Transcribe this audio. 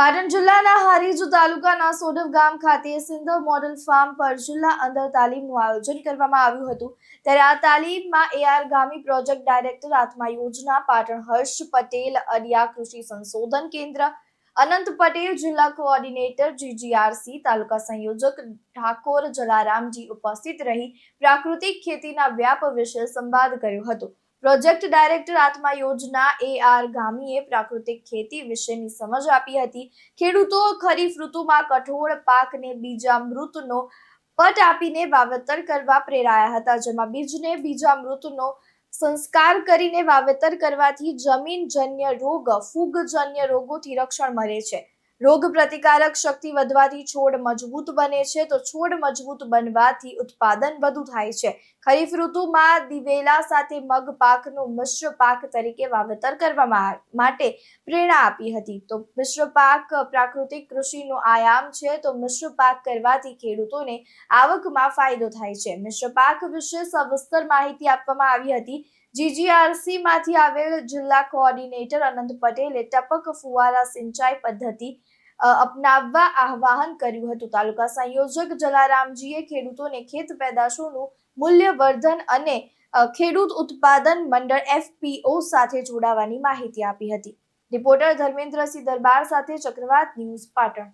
પાટણ જિલ્લાના હારીજ તાલુકાના સોડવ ગામ ખાતે સિંધવ મોડલ ફાર્મ પર જિલ્લા અંદર તાલીમનું આયોજન કરવામાં આવ્યું હતું. ત્યારે આ તાલીમમાં એઆર ગામી પ્રોજેક્ટ ડાયરેક્ટર આત્મા યોજના, પાટણ હર્ષ પટેલ, અડિયા કૃષિ સંશોધન કેન્દ્ર, અનંત પટેલ, જિલ્લા કોઓર્ડિનેટર જીજીઆરસી, તાલુકા સંયોજક ઠાકોર જલારામજી ઉપસ્થિત રહી પ્રાકૃતિક ખેતીના વ્યાપ વિશે સંવાદ કર્યો હતો. પ્રોજેક્ટ ડાયરેક્ટર આત્મા યોજના એ આર ગામીએ પ્રાકૃતિક ખેતી વિશેની સમજ આપી હતી. ખેડૂતો ખરીફ ઋતુમાં કઠોળ પાકને બીજા મૃતનો પટ આપીને વાવેતર કરવા પ્રેરાયા હતા, જેમાં બીજને બીજા મૃતનો સંસ્કાર કરીને વાવેતર કરવાથી જમીનજન્ય રોગ, ફૂગજન્ય રોગોથી રક્ષણ મળે છે. રોગ પ્રતિકારક શક્તિ વધવાથી છોડ મજબૂત બને છે. તો છોડ મજબૂત બનવાથી ઉત્પાદન વધુ થાય છે. ખરીફ ઋતુમાં દિવેલા સાથે મગ પાકનું મિશ્ર પાક તરીકે વાવેતર કરવામાં માટે પ્રેરણા આપી હતી. તો મિશ્ર પાક પ્રાકૃતિક કૃષિનો આયામ છે. તો મિશ્ર પાક કરવાથી ખેડૂતોને આવકમાં ફાયદો થાય છે. મિશ્ર પાક વિશે સવિસ્તર માહિતી આપવામાં આવી હતી. જીજીઆરસી માંથી આવેલ જિલ્લા કોઓર્ડિનેટર અનંત પટેલે ટપક ફુવારા સિંચાઈ પદ્ધતિ અપનાવવા આહવાન કર્યું હતું. તાલુકા સંયોજક જલારામજીએ ખેડૂતોને ખેત પેદાશોનું મૂલ્યવર્ધન અને ખેડૂત ઉત્પાદન મંડળ એફપીઓ સાથે જોડાવાની માહિતી આપી હતી. રિપોર્ટર ધર્મેન્દ્રસિંહ દરબાર સાથે ચક્રવાત ન્યૂઝ પાટણ.